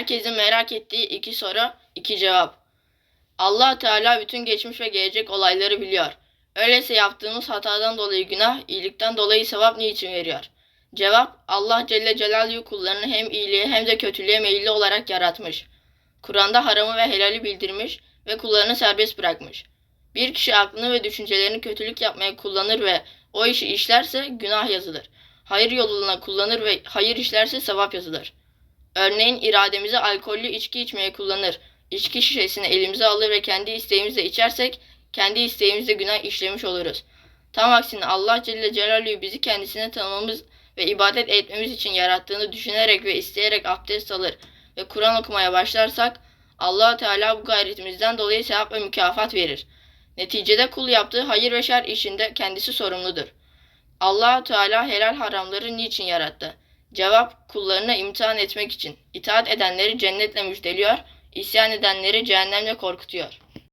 Herkesin merak ettiği iki soru, iki cevap. allah Teala bütün geçmiş ve gelecek olayları biliyor. Öyleyse yaptığımız hatadan dolayı günah, iyilikten dolayı sevap niçin veriyor? Cevap, Allah Celle Celaluhu kullarını hem iyiliğe hem de kötülüğe meyilli olarak yaratmış. Kur'an'da haramı ve helali bildirmiş ve kullarını serbest bırakmış. Bir kişi aklını ve düşüncelerini kötülük yapmaya kullanır ve o işi işlerse günah yazılır. Hayır yoluna kullanır ve hayır işlerse sevap yazılır. Örneğin irademizi alkollü içki içmeye kullanır. İçki şişesini elimize alır ve kendi isteğimizle içersek kendi isteğimizle günah işlemiş oluruz. Tam aksine Allah Celle Celaluhu bizi kendisine tanımamız ve ibadet etmemiz için yarattığını düşünerek ve isteyerek abdest alır ve Kur'an okumaya başlarsak allah Teala bu gayretimizden dolayı sevap ve mükafat verir. Neticede kul yaptığı hayır ve şer işinde kendisi sorumludur. allah Teala helal haramları niçin yarattı? Cevap kullarına imtihan etmek için. İtaat edenleri cennetle müjdeliyor, isyan edenleri cehennemle korkutuyor.